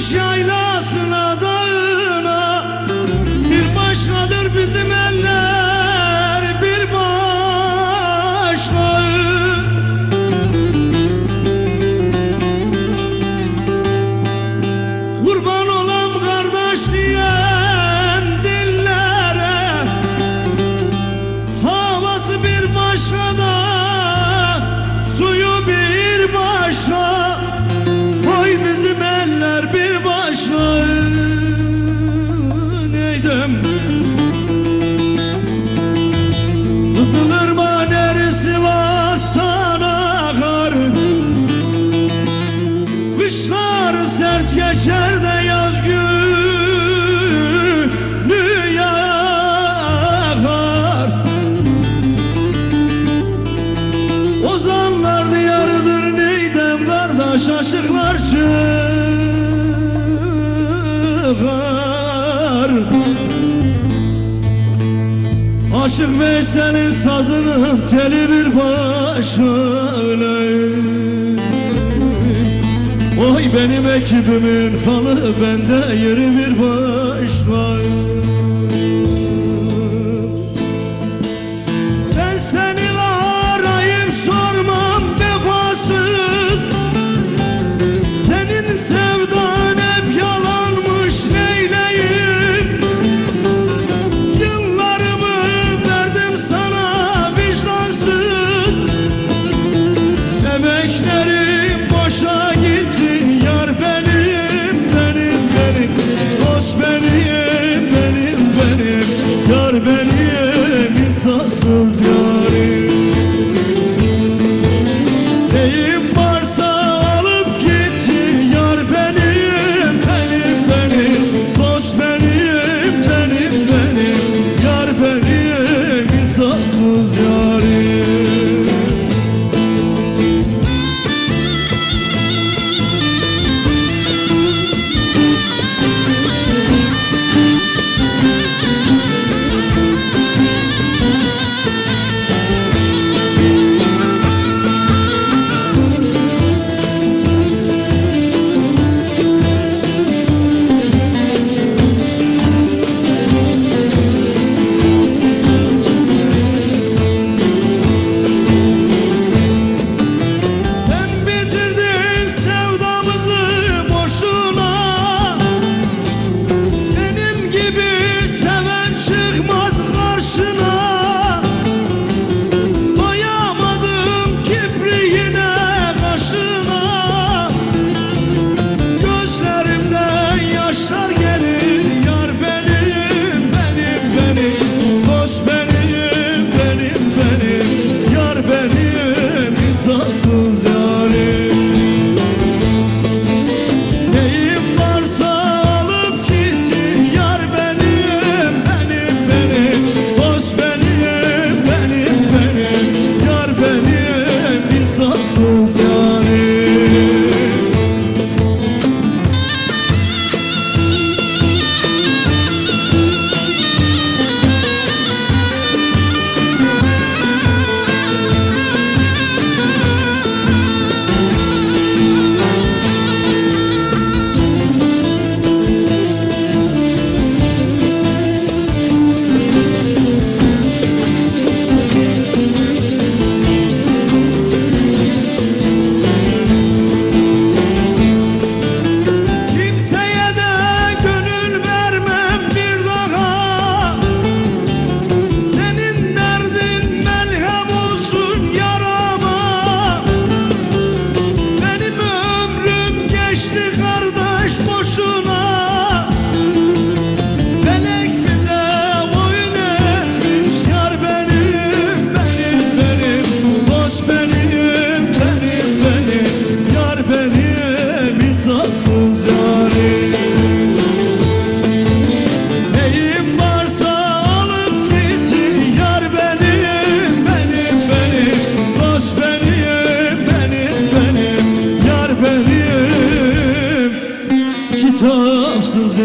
Kış yaylası yığar Aşık Veysel'in sazını teli bir başa öyle. Oy benim ekibimin halı bende yeri bir başka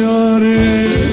yârim.